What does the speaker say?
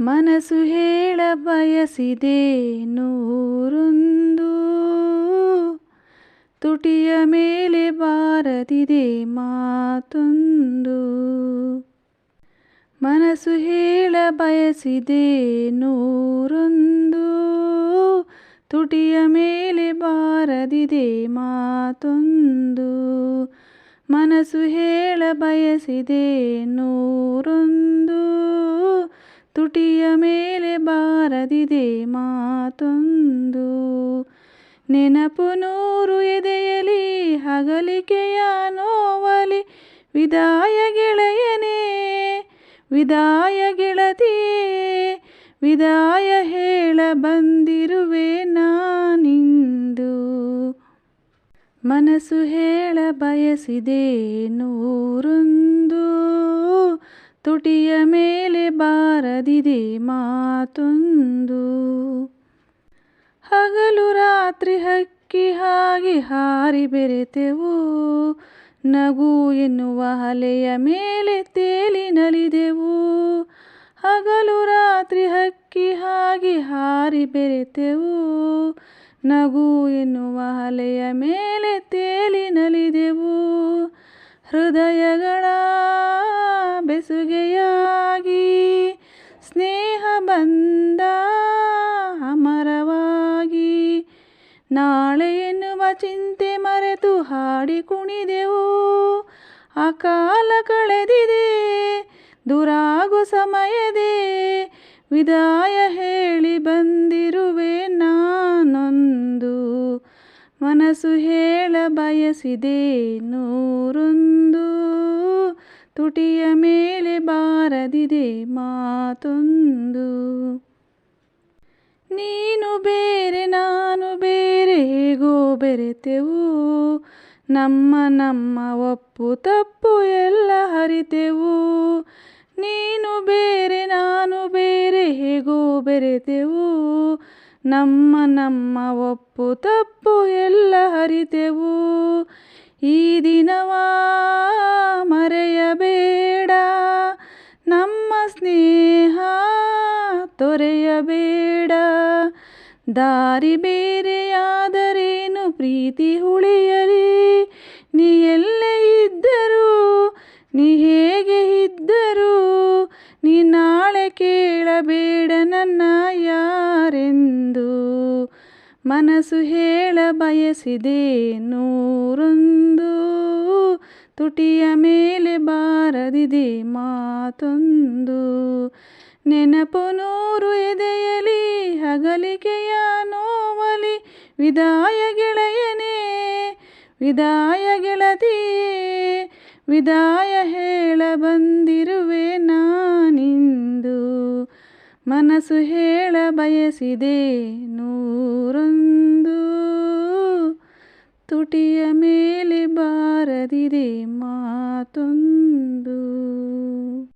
ಮನಸ್ಸು ಹೇಳ ಬಯಸಿದೆ ನೂರೊಂದು. ತುಟಿಯ ಮೇಲೆ ಬಾರದಿದೆ ಮಾತುಂದು. ಮನಸ್ಸು ಹೇಳ ಬಯಸಿದೆ ನೂರೊಂದು. ತುಟಿಯ ಮೇಲೆ ಬಾರದಿದೆ ಮಾತುಂದು. ಮನಸ್ಸು ಹೇಳ ಬಯಸಿದೆ ನೂರೊಂದು. ತುಟಿಯ ಮೇಲೆ ಬಾರದಿದೆ ಮಾತೊಂದು. ನೆನಪು ನೂರು ಎದೆಯಲಿ, ಹಗಲಿಕೆಯ ನೋವಲಿ, ವಿದಾಯ ಗೆಳೆಯನೇ, ವಿದಾಯ ಗೆಳತಿಯೇ ವಿದಾಯ ಹೇಳ ಬಂದಿರುವೆ ನಾನಿಂದು. ಮನಸ್ಸು ಹೇಳ ಬಯಸಿದೆ ನೂರೊಂದು. ತುಟಿಯ ಮೇಲೆ ಬಾರದಿದೆ ಮಾತೊಂದು. ಹಗಲು ರಾತ್ರಿ ಹಕ್ಕಿ ಹಾಗೆ ಹಾರಿ ಬೆರೆತೆವು. ನಗು ಎನ್ನುವ ಅಲೆಯ ಮೇಲೆ ತೇಲಿ ನಲಿದೆವು. ಹಗಲು ರಾತ್ರಿ ಹಕ್ಕಿ ಹಾಗೆ ಹಾರಿ ಬೆರೆತೆವು. ನಗು ಎನ್ನುವ ಅಲೆಯ ಮೇಲೆ ತೇಲಿ ನಲಿದೆವು. ಹೃದಯಗಳ ಬೆಸುಗೆಯಾಗಿ ಸ್ನೇಹ ಬಂದ ಅಮರವಾಗಿ ನಾಳೆ ಎನ್ನುವ ಚಿಂತೆ ಮರೆತು ಹಾಡಿ ಕುಣಿದೆವು. ಅಕಾಲ ಕಾಲ ಕಳೆದಿದೆ, ದುರಾಗು ಸಮಯದೇ, ವಿದಾಯ ಹೇಳಿ ಬಂದಿರುವೆ ನಾನೊಂದು. ಮನಸ್ಸು ಹೇಳ ಬಯಸಿದೆ ನೂರೊಂದು. ತುಟಿಯ ಮೇಲೆ ಬಾರದಿದೆ ಮಾತೊಂದು. ನೀನು ಬೇರೆ, ನಾನು ಬೇರೆ, ಹೇಗೋ ಬೆರೆತೆವು. ನಮ್ಮ ನಮ್ಮ ಒಪ್ಪು ತಪ್ಪು ಎಲ್ಲ ಹರಿತೆವು ನೀನು ಬೇರೆ, ನಾನು ಬೇರೆ, ಹೇಗೋ ಬೆರೆತೆವು. ನಮ್ಮ ನಮ್ಮ ಒಪ್ಪು ತಪ್ಪು ಎಲ್ಲ ಹರಿತೆವು ಈ ದಿನವ ತೊರೆಯಬೇಡ ದಾರಿ ಬೇರೆಯಾದರೇನು ಪ್ರೀತಿ ಉಳಿಯಲಿ. ನೀ ಎಲ್ಲೇ ಇದ್ದರೂ, ನೀ ಹೇಗೆ ಇದ್ದರೂ, ನೀ ನಾಳೆ ಕೇಳಬೇಡ ನನ್ನ ಯಾರೆಂದು. ಮನಸ್ಸು ಹೇಳ ಬಯಸಿದೆ ನೂರೊಂದು. ತುಟಿಯ ಮೇಲೆ ಬಾರದಿದೆ ಮಾತೊಂದು. ನೆನಪು ನೂರು ಎದೆಯಲಿ, ಹಗಲಿಕೆಯ ನೋವಲಿ, ವಿದಾಯ ಗೆಳೆಯನೇ, ವಿದಾಯ ಗೆಳತಿಯೇ ವಿದಾಯ ಹೇಳ ಬಂದಿರುವೆ ನಾನಿಂದು. ಮನಸ್ಸು ಹೇಳ ಬಯಸಿದೆ ನೂರೊಂದು. ತುಟಿಯ ಮೇಲೆ ಬಾರದಿದೆ ಮಾತೊಂದು.